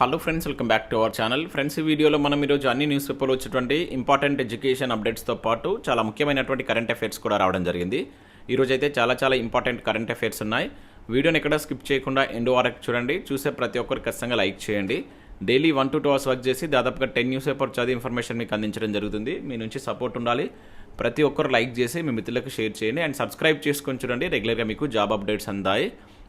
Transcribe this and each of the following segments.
Hello friends welcome back to our channel friends ఈ వీడియోలో మనం ఈరోజు అన్ని న్యూస్ పేపర్లు వచ్చేటువంటి ఇంపార్టెంట్ ఎడ్యుకేషన్ అప్డేట్స్తో పాటు చాలా ముఖ్యమైనటువంటి కరెంట్ అఫైర్స్ కూడా రావడం జరిగింది. ఈరోజు అయితే చాలా చాలా ఇంపార్టెంట్ కరెంట్ అఫైర్స్ ఉన్నాయి. వీడియోని ఎక్కడ స్కిప్ చేయకుండా ఎండ్ వరకు చూడండి. చూసే ప్రతి ఒక్కరు ఖచ్చితంగా లైక్ చేయండి. Daily one to two hours work చేసి దాదాపుగా టెన్ న్యూస్ పేపర్ చదివి ఇన్ఫర్మేషన్ మీకు అందించడం జరుగుతుంది. మీ నుంచి సపోర్ట్ ఉండాలి. ప్రతి ఒక్కరు లైక్ చేసి మీ మిత్రులకు షేర్ చేయండి. అండ్ సబ్స్క్రైబ్ చేసుకొని చూడండి. రెగ్యులర్గా మీకు జాబ్ అప్డేట్స్ అందాయి.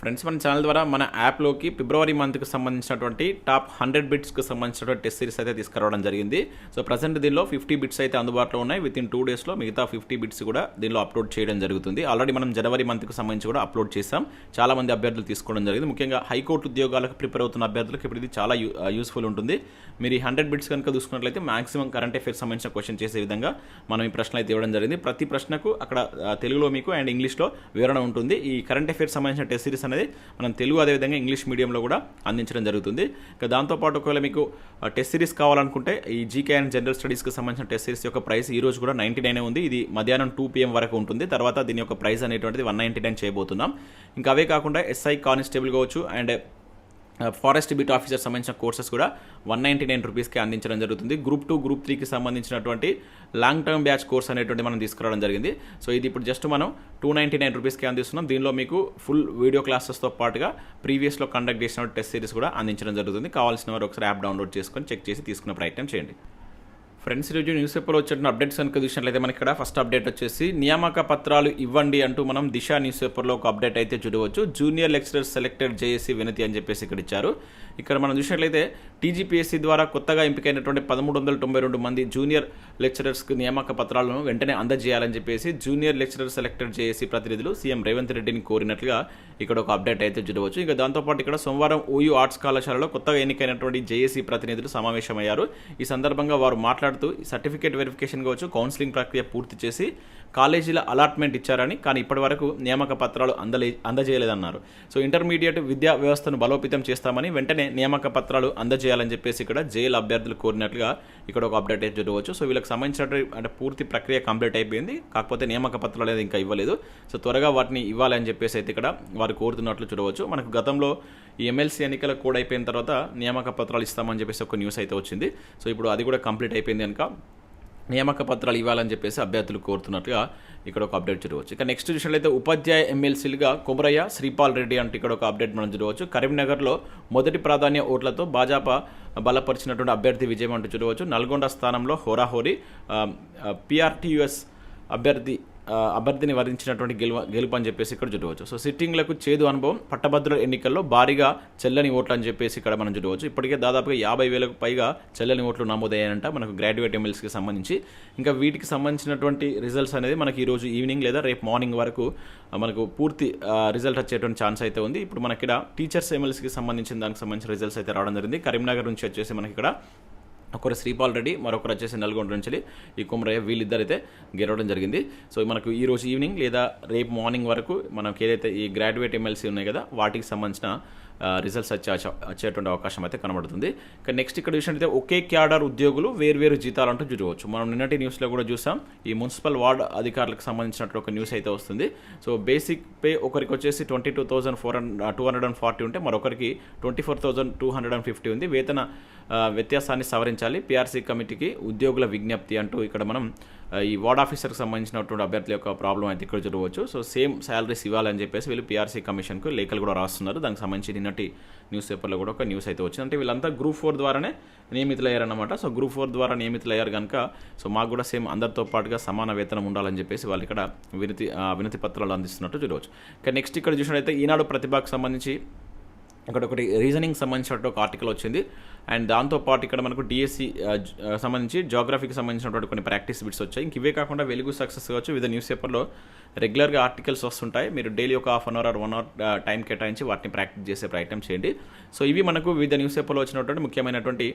ఫ్రెండ్స్ మన ఛానల్ ద్వారా మన యాప్లోకి ఫిబ్రవరి మంత్కి సంబంధించినటువంటి టాప్ హండ్రెడ్ బిట్స్కి సంబంధించినటువంటి టెస్ట్ సిరీస్ అయితే తీసుకురావడం జరిగింది. సో ప్రజెంట్ దీనిలో ఫిఫ్టీ బిట్స్ అయితే అందుబాటులో ఉన్నాయి. విత్ ఇన్ టూ డేస్లో మిగతా ఫిఫ్టీ బిట్స్ కూడా దీనిలో అప్లోడ్ చేయడం జరుగుతుంది. ఆల్రెడీ మనం జనవరి మంత్కి సంబంధించి కూడా అప్లోడ్ చేసాం చాలా మంది అభ్యర్థులు తీసుకోవడం జరిగింది. ముఖ్యంగా హైకోర్టు ఉద్యోగాలకు ప్రిపేర్ అవుతున్న అభ్యర్థులకు ఇప్పుడు ఇది చాలా యూస్ఫుల్ ఉంటుంది. మీరు ఈ హండ్రెడ్ బిట్స్ కనుక చూసుకున్నట్లయితే మాక్సిమం కరెంట్ అఫేర్స్ సంబంధించిన క్వశ్చన్ చేసే విధంగా మనం ఈ ప్రశ్న అయితే ఇవ్వడం జరిగింది. ప్రతి ప్రశ్నకు అక్కడ తెలుగులో మీకు అండ్ ఇంగ్లీష్లో వివరణ ఉంటుంది. ఈ కరెంట్ అఫేర్స్ సంబంధించిన టెస్ట్ సిరీస్ అనేది మనం తెలుగు అదేవిధంగా ఇంగ్లీష్ మీడియంలో కూడా అందించడం జరుగుతుంది. ఇక దాంతోపాటు ఒకవేళ మీకు టెస్ట్ సిరీస్ కావాలనుకుంటే ఈ జీకే అండ్ జనరల్ స్టడీస్కి సంబంధించిన టెస్ట్ సిరీస్ యొక్క ప్రైస్ ఈ రోజు కూడా నైంటీ నైన్ ఉంది. ఇది మధ్యాహ్నం టూ పిఎం వరకు ఉంటుంది. తర్వాత దీని యొక్క ప్రైస్ అనేటువంటిది వన్ నైంటీ నైన్ చేయబోతున్నాం. ఇంకా అవే కాకుండా ఎస్ఐ కానిస్టేబుల్ కావచ్చు అండ్ ఫారెస్ట్ బిట్ ఆఫీసర్ సంబంధించిన కోర్సెస్ కూడా వన్ నైంటీ నైన్ రూపీస్కి అందించడం జరుగుతుంది. గ్రూప్ టూ గ్రూప్ త్రీకి సంబంధించినటువంటి లాంగ్ టర్మ్ బ్యాచ్ కోర్స్ అనేటువంటి మనం తీసుకురావడం జరిగింది. సో ఇది ఇప్పుడు జస్ట్ మనం టూ నైంటీ నైన్ రూపీస్కి అందిస్తున్నాం. దీనిలో మీకు ఫుల్ వీడియో క్లాసెస్తో పాటుగా ప్రీవియస్లో కండక్ట్ చేసిన టెస్ట్ సిరీస్ కూడా అందించడం జరుగుతుంది. కావాల్సిన వారు ఒకసారి యాప్ డౌన్లోడ్ చేసుకొని చెక్ చేసి తీసుకునే ప్రయత్నం చేయండి. ఫ్రెండ్స్ ఈరోజు న్యూస్ పేపర్లో వచ్చిన అప్డేట్స్ కనుక చూసినట్లయితే మనకి ఇక్కడ ఫస్ట్ అప్డేట్ వచ్చేసి నియామక పత్రాలు ఇవ్వండి అంటూ మనం దిశ న్యూస్ పేపర్లో ఒక అప్డేట్ అయితే చూడవచ్చు. జూనియర్ లెక్చరర్ సెలెక్టెడ్ జేఏసీ వినతి అని చెప్పేసి ఇక్కడ ఇచ్చారు. ఇక్కడ మనం చూసినట్లయితే టీజీపీఎస్సీ ద్వారా కొత్తగా ఎంపికైనటువంటి పదమూడు వందల తొంభై రెండు మంది జూనియర్ లెక్చరర్స్కి నియామక పత్రాలను వెంటనే అందజేయాలని చెప్పేసి జూనియర్ లెక్చరర్ సెలెక్టెడ్ జేఏసీ ప్రతినిధులు సీఎం రేవంత్ రెడ్డిని కోరినట్లుగా ఇక్కడ ఒక అప్డేట్ అయితే చూడవచ్చు. ఇంకా దాంతోపాటు ఇక్కడ సోమవారం ఓయూ ఆర్ట్స్ కళాశాలలో కొత్తగా ఎన్నికైనటువంటి జేఏసీ ప్రతినిధులు సమావేశమయ్యారు. ఈ సందర్భంగా వారు మాట్లాడుతూ సర్టిఫికేట్ వెరిఫికేషన్ కావచ్చు కౌన్సిలింగ్ ప్రక్రియ పూర్తి చేసి కాలేజీల అలాట్మెంట్ ఇచ్చారని కానీ ఇప్పటి వరకు నియామక పత్రాలు అందలే అందజేయలేదన్నారు. సో ఇంటర్మీడియట్ విద్యా వ్యవస్థను బలోపేతం చేస్తామని వెంటనే నియామక పత్రాలు అందజేయాలని చెప్పేసి ఇక్కడ జైలు అభ్యర్థులు కోరినట్లుగా ఇక్కడ ఒక అప్డేట్ అయితే చూడవచ్చు. సో వీళ్ళకి సంబంధించినటువంటి అంటే పూర్తి ప్రక్రియ కంప్లీట్ అయిపోయింది. కాకపోతే నియామక పత్రాలు అనేది ఇంకా ఇవ్వలేదు. సో త్వరగా వాటిని ఇవ్వాలని చెప్పేసి అయితే ఇక్కడ వారు కోరుతున్నట్లు చూడవచ్చు. మనకు గతంలో ఈ ఎమ్మెల్సీ ఎన్నికల కోడ్ అయిపోయిన తర్వాత నియామక పత్రాలు ఇస్తామని చెప్పేసి ఒక న్యూస్ అయితే వచ్చింది. సో ఇప్పుడు అది కూడా కంప్లీట్ అయిపోయింది కనుక నియామక పత్రాలు ఇవ్వాలని చెప్పేసి అభ్యర్థులు కోరుతున్నట్టుగా ఇక్కడ ఒక అప్డేట్ చూడవచ్చు. ఇక నెక్స్ట్ చూసినట్లయితే ఉపాధ్యాయ ఎమ్మెల్సీలుగా కొమరయ్య శ్రీపాల్ రెడ్డి అంటే ఇక్కడ ఒక అప్డేట్ మనం చూడవచ్చు. కరీంనగర్లో మొదటి ప్రాధాన్య ఓట్లతో భాజపా బలపరిచినటువంటి అభ్యర్థి విజయం అంటూ చూడవచ్చు. నల్గొండ స్థానంలో హోరాహోరీ పిఆర్టీయుఎస్ అభ్యర్థి అభ్యర్థిని వరించినటువంటి గెలువ గెలుపు అని చెప్పేసి ఇక్కడ చూడవచ్చు. సో సిట్టింగ్లకు చేదు అనుభవం పట్టభద్రుల ఎన్నికల్లో భారీగా చెల్లని ఓట్లు అని చెప్పేసి ఇక్కడ మనం చూడవచ్చు. ఇప్పటికే దాదాపుగా యాభై వేలకు పైగా చెల్లని ఓట్లు నమోదయ్యాయంట మనకు గ్రాడ్యుయేట్ ఎమ్మెల్సీకి సంబంధించి. ఇంకా వీటికి సంబంధించినటువంటి రిజల్ట్స్ అనేది మనకి ఈరోజు ఈవినింగ్ లేదా రేపు మార్నింగ్ వరకు మనకు పూర్తి రిజల్ట్ వచ్చేటువంటి ఛాన్స్ అయితే ఉంది. ఇప్పుడు మనకి ఇక్కడ టీచర్స్ ఎమ్మెల్సీకి సంబంధించిన దానికి సంబంధించిన రిజల్ట్స్ అయితే రావడం జరిగింది. కరీంనగర్ నుంచి వచ్చేసి మనకి ఇక్కడ ఒకరు శ్రీపాల్ రెడ్డి మరొకరు వచ్చేసి నల్గొండ నుంచి ఈ కుమరయ్య వీళ్ళిద్దరైతే గెలవడం జరిగింది. సో మనకు ఈ రోజు ఈవినింగ్ లేదా రేపు మార్నింగ్ వరకు మనకి ఏదైతే ఈ గ్రాడ్యుయేట్ ఎమ్మెల్సీ ఉన్నాయి కదా వాటికి సంబంధించిన రిజల్ట్స్ వచ్చే వచ్చేటువంటి అవకాశం అయితే కనబడుతుంది. ఇక నెక్స్ట్ ఇక్కడ చూసినట్టయితే ఒకే క్యాడర్ ఉద్యోగులు వేర్వేరు జీతాలు అంటూ చూడవచ్చు. మనం నిన్నటి న్యూస్లో కూడా చూసాం ఈ మున్సిపల్ వార్డ్ అధికారులకు సంబంధించినట్టు ఒక న్యూస్ అయితే వస్తుంది. సో బేసిక్ పే ఒకరికి వచ్చేసి twenty two thousand four hundred two hundred and forty ఉంటే మరొకరికి twenty four thousand two hundred and fifty ఉంది. వేతన వ్యత్యాసాన్ని సవరించాలి. పిఆర్సీ కమిటీకి ఉద్యోగుల విజ్ఞప్తి అంటూ ఇక్కడ మనం ఈ వార్డ్ ఆఫీసర్కి సంబంధించినటువంటి అభ్యర్థుల యొక్క ప్రాబ్లం అయితే ఇక్కడ చూడవచ్చు. సో సేమ్ శాలరీస్ ఇవ్వాలని చెప్పేసి వీళ్ళు పిఆర్సీ కమిషన్కు లేఖలు కూడా రాస్తున్నారు. దానికి సంబంధించి నిన్నటి న్యూస్ పేపర్లో కూడా ఒక న్యూస్ అయితే వచ్చింది. అంటే వీళ్ళంతా గ్రూప్ ఫోర్ ద్వారానే నియమితులయ్యారనమాట సో గ్రూప్ ఫోర్ ద్వారా నియమితులయ్యారు కనుక సో మాకు కూడా సేమ్ అందరితో పాటుగా సమాన వేతనం ఉండాలని చెప్పేసి వాళ్ళు ఇక్కడ వినతి వినతి పత్రాలు అందిస్తున్నట్టు చూడవచ్చు. ఇక నెక్స్ట్ ఇక్కడ చూసినట్టయితే ఈనాడు ప్రతిభకు సంబంధించి ఇక్కడ ఒకటి రీజనింగ్ సంబంధించినట్టు ఒక ఆర్టికల్ వచ్చింది. అండ్ దాంతోపాటు ఇక్కడ మనకు డిఎస్సి సంబంధించి జాగ్రఫీకి సంబంధించినటువంటి కొన్ని ప్రాక్టీస్ బిట్స్ వచ్చాయి. ఇంక ఇవే కాకుండా వెలుగు సక్సెస్ కావచ్చు వివిధ న్యూస్ పేపర్లో రెగ్యులర్గా ఆర్టికల్స్ వస్తుంటాయి. మీరు డైలీ ఒక half an hour or one hour time కేటాయించి వాటిని ప్రాక్టీస్ చేసే ప్రయత్నం చేయండి. సో ఇవి మనకు వివిధ న్యూస్ పేపర్లో వచ్చినటువంటి ముఖ్యమైనటువంటి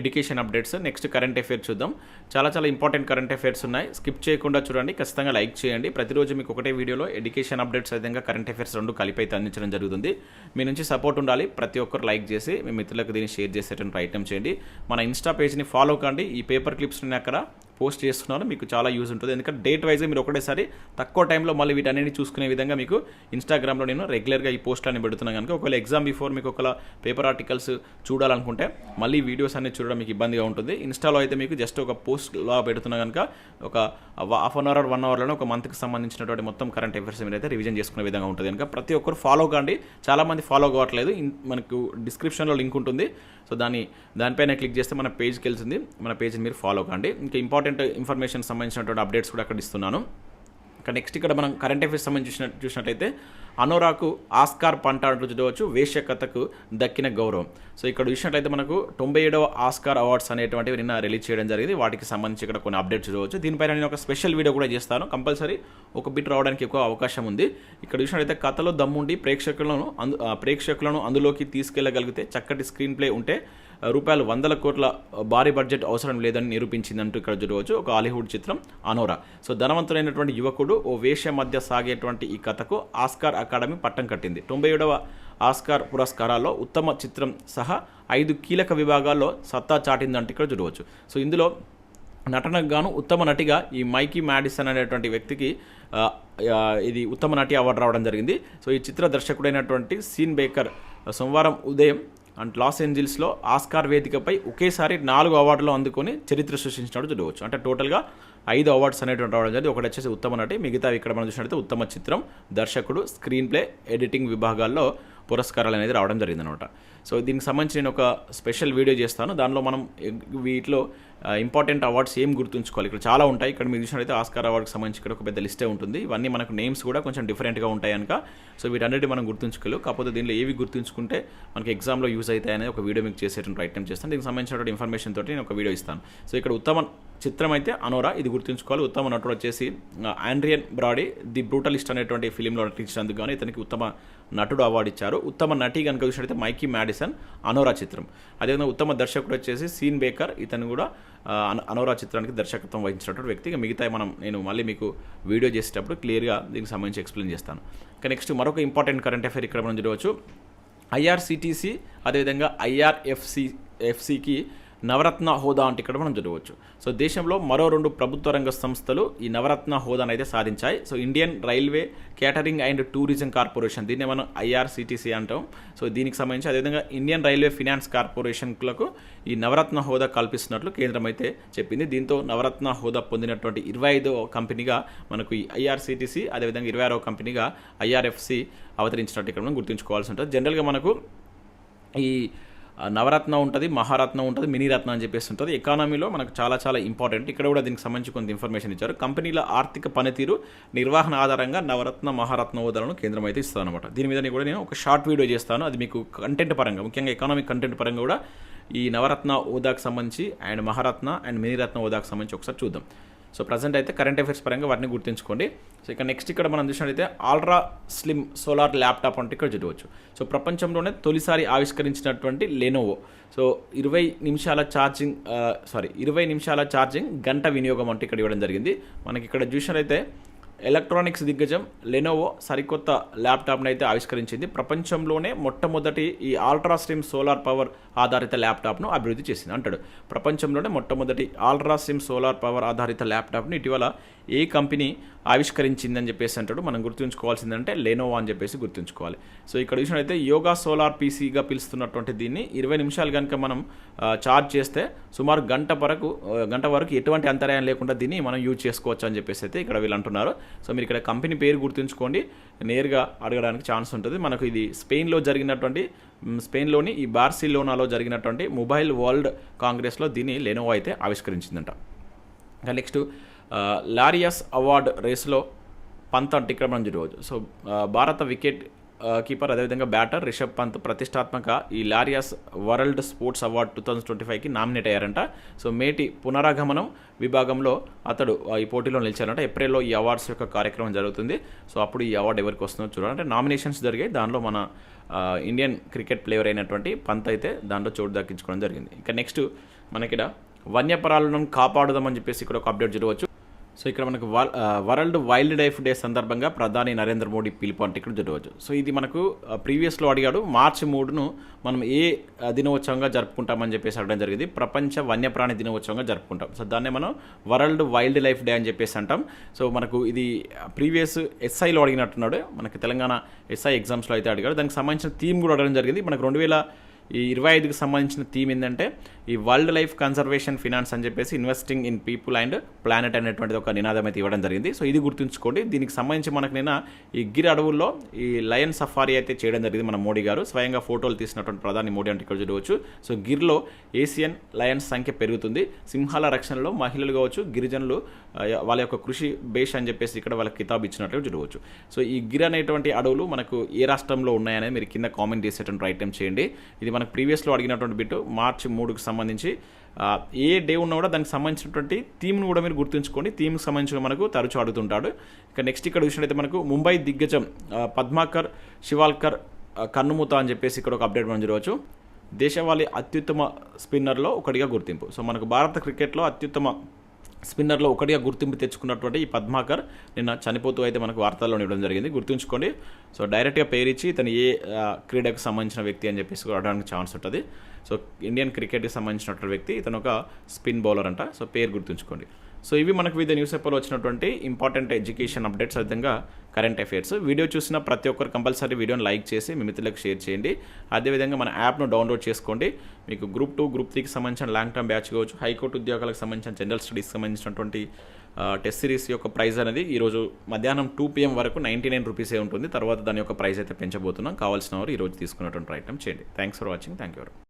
education updates next current affairs చూద్దాం. చాలా చాలా ఇంపార్టెంట్ కరెంట్ అఫైర్స్ ఉన్నాయి. స్కిప్ చేయకుండా చూడండి. ఖచ్చితంగా లైక్ చేయండి. ప్రతిరోజు మీకు ఒకటే వీడియోలో ఎడ్యుకేషన్ అప్డేట్స్ విధంగా కరెంట్ అఫైర్స్ రెండు కలిపి అయితే అందించడం జరుగుతుంది. మీ నుంచి సపోర్ట్ ఉండాలి. ప్రతి ఒక్కరు లైక్ చేసి మీ మిత్రులకు దీన్ని షేర్ చేసేటువంటి ఐటెం చేయండి. మన ఇన్స్టా పేజ్ని ఫాలో కండి. ఈ పేపర్ క్లిప్స్ అక్కడ పోస్ట్ చేస్తున్నారో మీకు చాలా యూజ్ ఉంటుంది. ఎందుకంటే డేట్ వైజ్ మీరు ఒకటేసారి తక్కువ టైంలో మళ్ళీ వీటన్నిటిని చూసుకునే విధంగా మీకు ఇన్స్టాగ్రామ్లో నేను రెగ్యులర్గా ఈ పోస్ట్లని పెడుతున్నాను కనుక. ఒకవేళ ఎగ్జామ్ బిఫోర్ మీకు ఒకవేళ పేపర్ ఆర్టికల్స్ చూడాలనుకుంటే మళ్ళీ వీడియోస్ అన్ని చూడడం మీకు ఇబ్బందిగా ఉంటుంది. ఇన్స్టాలో అయితే మీకు జస్ట్ ఒక పోస్ట్ లా పెడుతున్నా కనుక ఒక హాఫ్ అన్ అవర్ వన్ అవర్లోనే ఒక మంత్కి సంబంధించినటువంటి మొత్తం కరెంట్ అఫైర్స్ మీరు అయితే రివిజన్ చేసుకునే విధంగా ఉంటుంది కనుక. ప్రతి ఒక్కరు ఫాలో కాండి. చాలామంది ఫాలో కావట్లేదు. మనకు డిస్క్రిప్షన్లో లింక్ ఉంటుంది. సో దాన్ని దానిపైన క్లిక్ చేస్తే మన పేజ్కి వెళ్తుంది. మన పేజ్ని మీరు ఫాలో కాండి. ఇంకా ఇంపార్టెంట్ ఇన్ఫర్మేషన్ సంబంధించినటువంటి అప్డేట్స్ కూడా అక్కడ ఇస్తున్నాను. ఇక నెక్స్ట్ ఇక్కడ మనం కరెంట్ అఫైర్స్ సంబంధించిన చూసినట్లయితే చూసినట్టయితే అనోరాకు ఆస్కార్ పంట అంటూ చూడవచ్చు వేశ్యకథకు దక్కిన గౌరవం. సో ఇక్కడ చూసినట్లయితే మనకు తొంభై ఏడవ ఆస్కార్ అవార్డ్స్ అనేటువంటివి నిన్న రిలీజ్ చేయడం జరిగింది. వాటికి సంబంధించి ఇక్కడ కొన్ని అప్డేట్స్ చూడవచ్చు. దీనిపైన నేను ఒక స్పెషల్ వీడియో కూడా చేస్తాను. కంపల్సరీ ఒక బిట్ రావడానికి ఎక్కువ అవకాశం ఉంది. ఇక్కడ చూసినట్లయితే కథలో దమ్ముండి ప్రేక్షకులను అందు ప్రేక్షకులను అందులోకి తీసుకెళ్ళగలిగితే చక్కటి స్క్రీన్ ప్లే ఉంటే రూపాయలు వందల కోట్ల భారీ బడ్జెట్ అవసరం లేదని నిరూపించిందంటూ ఇక్కడ చూడవచ్చు. ఒక హాలీవుడ్ చిత్రం అనోరా. సో ధనవంతులైనటువంటి యువకుడు ఓ వేష మధ్య సాగేటువంటి ఈ కథకు ఆస్కార్ అకాడమీ పట్టం కట్టింది. తొంభై ఏడవ ఆస్కార్ పురస్కారాల్లో ఉత్తమ చిత్రం సహా ఐదు కీలక విభాగాల్లో సత్తా చాటిందంటూ ఇక్కడ చూడవచ్చు. సో ఇందులో నటనకు గాను ఉత్తమ నటిగా ఈ మైకీ మ్యాడిసన్ అనేటువంటి వ్యక్తికి ఇది ఉత్తమ నటి అవార్డు రావడం జరిగింది. సో ఈ చిత్ర దర్శకుడైనటువంటి సీన్ బేకర్ సోమవారం ఉదయం అండ్ లాస్ ఏంజిల్స్లో ఆస్కార్ వేదికపై ఒకేసారి నాలుగు అవార్డులు అందుకొని చరిత్ర సృష్టించినట్టు చూడవచ్చు. అంటే టోటల్గా ఐదు అవార్డ్స్ అనేటువంటి రావడం జరిగింది ఒకటి వచ్చేసి ఉత్తమ నటి మిగతా ఇక్కడ మనం చూసినట్లయితే ఉత్తమ చిత్రం దర్శకుడు స్క్రీన్ ప్లే ఎడిటింగ్ విభాగాల్లో పురస్కారాలు అనేది రావడం జరిగిందనమాట సో దీనికి సంబంధించి నేను ఒక స్పెషల్ వీడియో చేస్తాను. దానిలో మనం వీటిలో ఇంపార్టెంట్ అవార్డ్స్ ఏం గుర్తుంచుకోవాలి? ఇక్కడ చాలా ఉంటాయి. ఇక్కడ మీరు చూసినట్లయితే ఆస్కార్ అవార్డ్కి సంబంధించి ఇక్కడ ఒక పెద్ద లిస్టే ఉంటుంది. ఇవన్నీ మనకు నేమ్స్ కూడా కొంచెం డిఫరెంట్గా ఉంటాయి కనుక సో వీటన్నిటి మనం గుర్తుంచుకోలేవు. కాకపోతే దీనిలో ఏవి గుర్తుంచుకుంటే మనకి ఎగ్జామ్లో యూజ్ అవుతాయి అనేది ఒక వీడియో మీకు చేసేటువంటి ప్రయత్నం చేస్తాను. దీనికి సంబంధించినటువంటి ఇన్ఫర్మేషన్ తోటి నేను ఒక వీడియో ఇస్తాను. సో ఇక్కడ ఉత్తమ చిత్రం అయితే అనోరా ఇది గుర్తుంచుకోవాలి. ఉత్తమ నటుడు వచ్చేసి ఆండ్రియన్ బ్రాడీ ది బ్రూటలిస్ట్ అనేటువంటి ఫిలింలో నటించినందుకు గాను ఇతనికి ఉత్తమ నటుడు అవార్డు ఇచ్చారు. ఉత్తమ నటి కనుక చూసినట్లయితే మైకీ మ్యాడిసన్ అనోరా చిత్రం. అదేవిధంగా ఉత్తమ దర్శకుడు వచ్చేసి సీన్ బేకర్ ఇతను కూడా ఆ, అనోరా చిత్రానికి దర్శకత్వం వహించినటువంటి వ్యక్తి. ఇక మిగతా మనం నేను మళ్ళీ మీకు వీడియో చేసేటప్పుడు క్లియర్గా దీనికి సంబంధించి ఎక్స్ప్లెయిన్ చేస్తాను. ఇక నెక్స్ట్ మరొక ఇంపార్టెంట్ కరెంట్ అఫైర్ ఇక్కడ మనం చూడవచ్చు. ఐఆర్సిటీసీ అదేవిధంగా ఐఆర్ఎఫ్సి ఎఫ్సికి నవరత్న హోదా అంటే ఇక్కడ మనం చూడవచ్చు సో దేశంలో మరో రెండు ప్రభుత్వ రంగ సంస్థలు ఈ నవరత్న హోదాను అయితే సాధించాయి. So Indian railway catering and tourism corporation దీన్ని మనం ఐఆర్సిటీసీ అంటాం. సో దీనికి సంబంధించి అదేవిధంగా ఇండియన్ రైల్వే ఫినాన్స్ కార్పొరేషన్లకు ఈ నవరత్న హోదా కల్పిస్తున్నట్లు కేంద్రం అయితే చెప్పింది. దీంతో నవరత్న హోదా పొందినటువంటి ఇరవై ఐదో కంపెనీగా మనకు ఈ ఐఆర్సిటీసీ అదేవిధంగా ఇరవై ఆరో కంపెనీగా ఐఆర్ఎఫ్సి అవతరించినట్టు ఇక్కడ మనం గుర్తుంచుకోవాల్సి ఉంటుంది. జనరల్గా మనకు ఈ నవరత్న ఉంటుంది మహారత్నం ఉంటుంది మినీరత్నం అని చెప్పేసి ఉంటుంది. ఎకానమీలో మనకు చాలా చాలా ఇంపార్టెంట్ ఇక్కడ కూడా దీనికి సంబంధించి కొంత ఇన్ఫర్మేషన్ ఇచ్చారు. కంపెనీల ఆర్థిక పనితీరు నిర్వహణ ఆధారంగా నవరత్న మహారత్న హోదాలను కేంద్రం అయితే ఇస్తుంది అనమాట దీని మీద కూడా నేను ఒక షార్ట్ వీడియో చేస్తాను. అది మీకు కంటెంట్ పరంగా ముఖ్యంగా ఎకానమిక్ కంటెంట్ పరంగా కూడా ఈ నవరత్న హోదాకు సంబంధించి అండ్ మహారత్న అండ్ మినీరత్న హోదాకు సంబంధించి ఒకసారి చూద్దాం. సో ప్రజెంట్ అయితే కరెంట్ అఫైర్స్ పరంగా వాటిని గుర్తుంచుకోండి. సో ఇక నెక్స్ట్ ఇక్కడ మనం చూసినట్లయితే ఆల్ట్రా స్లిమ్ సోలార్ ల్యాప్టాప్ అంటే ఇక్కడ చూడవచ్చు. సో ప్రపంచంలోనే తొలిసారి ఆవిష్కరించినటువంటి లెనోవో సో ఇరవై నిమిషాల ఛార్జింగ్ సారీ ఇరవై నిమిషాల ఛార్జింగ్ గంట వినియోగం అంటే ఇక్కడ ఇవ్వడం జరిగింది. మనకి ఇక్కడ చూసినట్లయితే ఎలక్ట్రానిక్స్ దిగ్గజం లెనోవో సరికొత్త ల్యాప్టాప్ని అయితే ఆవిష్కరించింది. ప్రపంచంలోనే మొట్టమొదటి ఈ ఆల్ట్రా స్ట్రీమ్ సోలార్ పవర్ ఆధారిత ల్యాప్టాప్ను అభివృద్ధి చేసింది అంటాడు. ప్రపంచంలోనే మొట్టమొదటి ఆల్ట్రా స్ట్రీమ్ సోలార్ పవర్ ఆధారిత ల్యాప్టాప్ను ఇటీవల ఏ కంపెనీ ఆవిష్కరించిందని చెప్పేసి అంటాడు. మనం గుర్తుంచుకోవాల్సిందంటే లెనోవా అని చెప్పేసి గుర్తుంచుకోవాలి. సో ఇక్కడ చూసినట్లయితే యోగా సోలార్ పీసీగా పిలుస్తున్నటువంటి దీన్ని ఇరవై నిమిషాలు కనుక మనం చార్జ్ ఛార్జ్ చేస్తే సుమారు గంట వరకు గంట వరకు ఎటువంటి అంతరాయం లేకుండా దీన్ని మనం యూజ్ చేసుకోవచ్చు అని చెప్పేసి అయితే ఇక్కడ వీళ్ళు అంటున్నారు. సో మీరు ఇక్కడ కంపెనీ పేరు గుర్తుంచుకోండి. నేరుగా అడగడానికి ఛాన్స్ ఉంటుంది. మనకు ఇది స్పెయిన్లో జరిగినటువంటి స్పెయిన్లోని ఈ బార్సిలోనాలో జరిగినటువంటి మొబైల్ వరల్డ్ కాంగ్రెస్లో దీన్ని లెనోవో అయితే ఆవిష్కరించిందంట. ఇంకా నెక్స్ట్ లారియస్ అవార్డ్ రేస్లో పంత అంటే జరగవచ్చు. సో భారత వికెట్ కీపర్ అదేవిధంగా బ్యాటర్ రిషబ్ పంత్ ప్రతిష్టాత్మక ఈ Laureus world sports award two thousand twenty ఫైవ్కి నామినేట్ అయ్యారంట. సో మేటి పునరాగమనం విభాగంలో అతడు ఈ పోటీలో నిలిచారంట ఏప్రిల్లో ఈ అవార్డ్స్ యొక్క కార్యక్రమం జరుగుతుంది. సో అప్పుడు ఈ అవార్డు ఎవరికి వస్తుందో చూడాలి. అంటే నామినేషన్స్ జరిగాయి. దానిలో మన ఇండియన్ క్రికెట్ ప్లేయర్ అయినటువంటి పంత్ అయితే దాంట్లో చోటు దక్కించుకోవడం జరిగింది. ఇక నెక్స్ట్ మనకిడ వన్యపరాలను కాపాడుదామని చెప్పేసి ఇక్కడ ఒక అప్డేట్ జరగవచ్చు. సో ఇక్కడ మనకు వల్- వరల్డ్ వైల్డ్ లైఫ్ డే సందర్భంగా ప్రధాని నరేంద్ర మోడీ పిలుపు అంటే ఇక్కడ చూడవచ్చు సో ఇది మనకు ప్రీవియస్లో అడిగాడు మార్చి మూడును మనం ఏ దినోత్సవంగా జరుపుకుంటామని చెప్పేసి అడగడం జరిగింది. ప్రపంచ వన్యప్రాణి దినోత్సవంగా జరుపుకుంటాం. సో దాన్నే మనం వరల్డ్ వైల్డ్ లైఫ్ డే అని చెప్పేసి అంటాం. సో మనకు ఇది ప్రీవియస్ ఎస్ఐలో అడిగినట్టున్నాడు. మనకి తెలంగాణ ఎస్ఐ ఎగ్జామ్స్లో అయితే అడిగాడు. దానికి సంబంధించిన థీమ్ కూడా అడగడం జరిగింది. మనకు రెండు వేల ఈ ఇరవై ఐదుకి సంబంధించిన థీమ్ ఏంటంటే ఈ వరల్డ్ లైఫ్ కన్సర్వేషన్ ఫినాన్స్ అని చెప్పేసి investing in people and planet అనేటువంటిది ఒక నినాదం అయితే ఇవ్వడం జరిగింది. సో ఇది గుర్తుంచుకోండి. దీనికి సంబంధించి మనకు నిన్న ఈ గిర్ అడవుల్లో ఈ లయన్ సఫారీ అయితే చేయడం జరిగింది మన మోడీ గారు. స్వయంగా ఫోటోలు తీసినటువంటి ప్రధాని మోడీ అంటే ఇక్కడ చూడవచ్చు. సో గిర్లో ఏసియన్ లయన్స్ సంఖ్య పెరుగుతుంది. సింహాల రక్షణలో మహిళలు కావచ్చు గిరిజనులు వాళ్ళ యొక్క కృషి బేష్ అని చెప్పేసి ఇక్కడ వాళ్ళకి కితాబ్ ఇచ్చినట్లు చూడవచ్చు. సో ఈ గిర్ అనేటువంటి అడవులు మనకు ఏ రాష్ట్రంలో ఉన్నాయనేది మీరు కింద కామెంట్ చేసేటువంటి ఐటమ్ చేయండి. ఇది మనకు ప్రీవియస్లో అడిగినటువంటి బిట్ మార్చి మూడుకి సంబంధించి ఏ డే ఉన్నా కూడా దానికి సంబంధించినటువంటి థీమ్ను కూడా మీరు గుర్తుంచుకోండి. థీమ్కి సంబంధించిన మనకు తరచూ అడుగుతుంటాడు ఇక నెక్స్ట్ ఇక్కడ చూసినట్టయితే మనకు ముంబై దిగ్గజం పద్మాకర్ శివాల్కర్ కన్నుమూత అని చెప్పేసి ఇక్కడ ఒక అప్డేట్ మనం చూడవచ్చు. దేశవాళీ అత్యుత్తమ స్పిన్నర్లో ఒకటిగా గుర్తింపు. సో మనకు భారత క్రికెట్లో అత్యుత్తమ స్పిన్నర్లో ఒకటిగా గుర్తింపు తెచ్చుకున్నటువంటి ఈ పద్మాకర్ నిన్న చనిపోతూ అయితే మనకు వార్తల్లో ఇవ్వడం జరిగింది. గుర్తుంచుకోండి. సో డైరెక్ట్గా పేరిచ్చి ఇతను ఏ క్రీడకు సంబంధించిన వ్యక్తి అని చెప్పేసి అడగడానికి ఛాన్స్ ఉంటుంది. సో ఇండియన్ క్రికెట్కి సంబంధించినటువంటి వ్యక్తి ఇతను ఒక స్పిన్ బౌలర్ అంట. సో పేరు గుర్తుంచుకోండి. సో ఇవి మనకు వివిధ న్యూస్ పేపర్లో వచ్చినటువంటి ఇంపార్టెంట్ ఎడ్యుకేషన్ అప్డేట్స్ విధంగా కరెంట్ అఫైర్స్ వీడియో చూసిన ప్రతి ఒక్కరు కంపల్సరీ వీడియోని లైక్ చేసి మీ మిత్రులకు షేర్ చేయండి. అదేవిధంగా మన యాప్ను డౌన్లోడ్ చేసుకోండి. మీకు గ్రూప్ టూ గ్రూప్ త్రీకి సంబంధించిన లాంగ్ టర్మ్ బ్యాచ్ కావచ్చు హైకోర్టు ఉద్యోగాలకు సంబంధించిన జనరల్ స్టడీస్కి సంబంధించినటువంటి టెస్ట్ సిరీస్ యొక్క ప్రైస్ అనేది ఈరోజు మధ్యాహ్నం టూ పిఎం వరకు నైంటీ నైన్ రూపీసే ఉంటుంది. తర్వాత దాని యొక్క ప్రైస్ అయితే పెంచబోతున్నాం. కావాల్సిన వారు ఈరోజు తీసుకున్నటువంటి ఐటమ్ చేయండి. Thanks for watching thank you